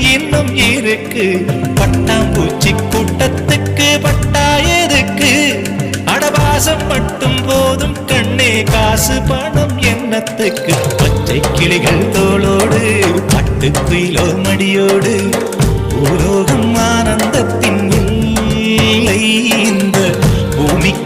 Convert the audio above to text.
இன்னும் இருக்கு. பட்டாம்பூச்சி கூட்டத்துக்கு பட்டா எதுக்கு? அடவாசம் மட்டும் போதும் கண்ணே காசு பணம் எண்ணத்துக்கு. பச்சை கிளிகள் தோளோடு பட்டு குயிலோ மடியோடு. பூலோகம் ஆனந்தத்தின் இல்லை இந்த பூமிக்கு